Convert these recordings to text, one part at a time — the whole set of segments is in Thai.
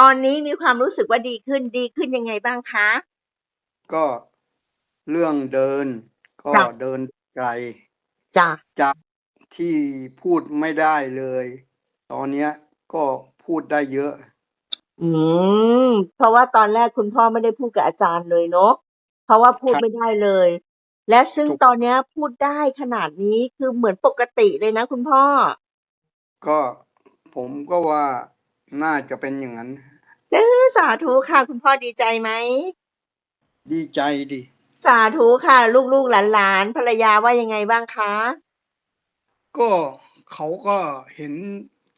ตอนนี้มีความรู้สึกว่าดีขึ้นดีขึ้นยังไงบ้างคะ?ก็เรื่องเดิน ก็จ้ะ เดินไกล จ้ะจากที่พูดไม่ได้เลย ตอนเนี้ยก็พูดได้เยอะ อืม เพราะว่าตอนแรกคุณพ่อไม่ได้พูดกับอาจารย์เลยเนาะเพราะว่าพูดครับไม่ได้เลย และซึ่งถูก ตอนเนี้ยพูดได้ขนาดนี้คือเหมือนปกติเลยนะคุณพ่อ ก็ผมก็ว่าน่าจะเป็นอย่างนั้นเออ สาธุค่ะ คุณพ่อดีใจไหม?ดีใจดิสาธุค่ะ ลูกๆหลานๆภรรยาว่ายังไงบ้างคะ?ก็เขาก็เห็น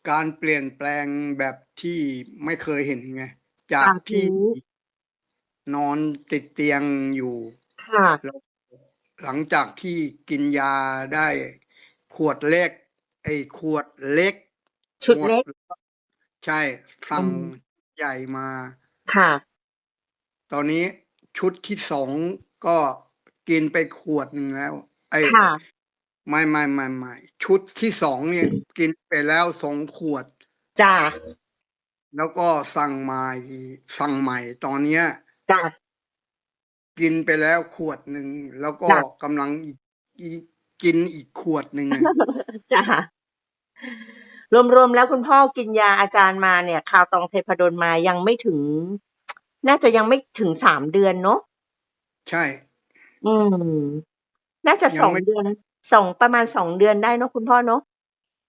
การเปลี่ยนแปลงแบบที่ไม่เคยเห็นไง จาสากที่ธุ นอนติดเตียงอยู่ ค่ะแล้วหลังจากที่กินยาได้ขวดเล็ก ไอ้ขวดเล็กชุดหมดเล็กแล้วใช่ สั่อืงม ใหญ่มา ค่ะ ตอนนี้ชุดที่ 2 ก็กินไปขวดหนึ่งแล้ว ไอ้ค่ะ ไม่ๆๆๆชุดที่2เนี่ยกินไปแล้ว2ขวด จ้ะแล้วก็สั่งมาอีกสั่งใหม่ตอนเนี้ย จ้ะกินไปแล้วขวดหนึ่ง แล้วก็จ้ะ กำลังอีกอีกกินอีกขวดหนึ่งอะจ้ะ รวมๆแล้วคุณพ่อกินยาอาจารย์มาเนี่ยคาวตองเทพดลมายังไม่ถึง น่าจะยังไม่ถึง3เดือนเนาะ?ใช่ อืม น่าจะยัสงองไม่เดือน2ประมาณ2เดือนได้เนาะคุณพ่อเนาะ?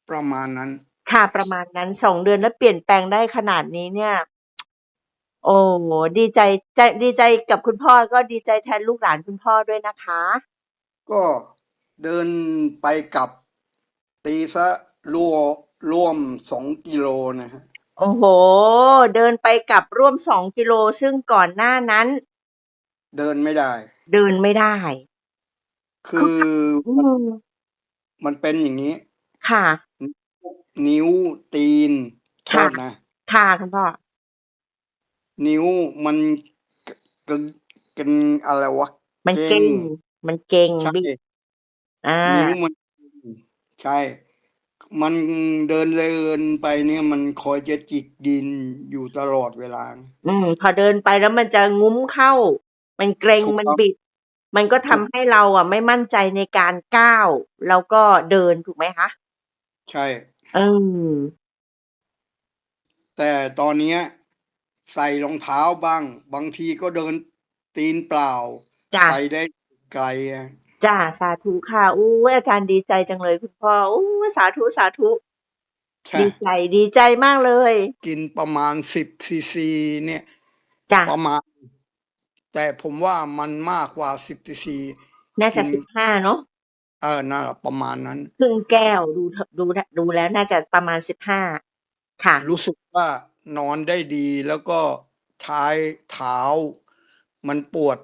ประมาณนั้น ค่ะประมาณนั้น2เดือนแล้วเปลี่ยนแปลงได้ขนาดนี้เนี่ย โอ้โฮดีใจใจดีใจกับคุณพ่อก็ดีใจแทนลูกหลานคุณพ่อด้วยนะคะ ก็เดินไปกลับตีเสีย รั่วร่วม2กิโลนะครับโอ้โฮเดินไปกลับร่วม2กิโลซึ่งก่อนหน้านั้น เดินไม่ได้ เดินไม่ได้ คืคือออืมันมมันเป็นอย่างงี้ ค่ะนนิ้วตีนโทค่ะ ษนะ ค่ะคุณพ่อ นิ้วมันกกึกึนอะไรวะมันเกเกร็ร็งงมันเกร็งใช่ บิดอานิ้วมัน ใช่ มันเดินเดินไปเนี่ยมันคอยจะจิกดินอยู่ตลอดเวลา อืม พอเดินไปแล้วมันจะงุ้มเข้า มันเกร็งถูกมันต้องบิด มันก็ถูทำกให้เราอะไม่มั่นใจในการก้าวแล้วก็เดินถูกไหมคะ?ใช่อืมแต่ตอนเนี้ยใส่รองเท้าบ้าง บางทีก็เดินตีนเปล่าจ้ะ ไปได้ไกลอะ จ้ะสาธุค่ะโอ๊ยอาจารย์ดีใจจังเลยคุณพ่อโอ๊ยสาธุ ใชๆดี่ใจดีใจมากเลยกินประมาณ10ซีซีเนี่ย จ้ะประมาณ แต่ผมว่ามันมากกว่า10ซีซีน่าจกิะน15เนาะ?เออนั่นแหละประมาณนั้น ครึ่งแก้วดูทดูทดูแล้วน่าจะประมาณ15ค่ะ รู้สึกว่านอนได้ดีแล้วก็ท้ายเท้า มันปวด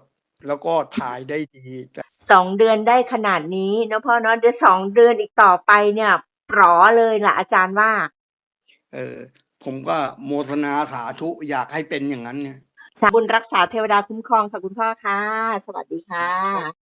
แล้วก็ถ่ายได้ดีแต่2เดือนได้ขนาดนี้เนาะพ่อเนาะเดี๋ยว2เดือนอีกต่อไปเนี่ยป๋รเลยล่ะอาจารย์ว่า เออ ผมก็โมทนาสาธุอยากให้เป็นอย่างงั้นเนี่ยสาบุญรักษาเทวดาคุ้มครองค่ะคุณพ่อค่ะ สวัสดีค่ครับะ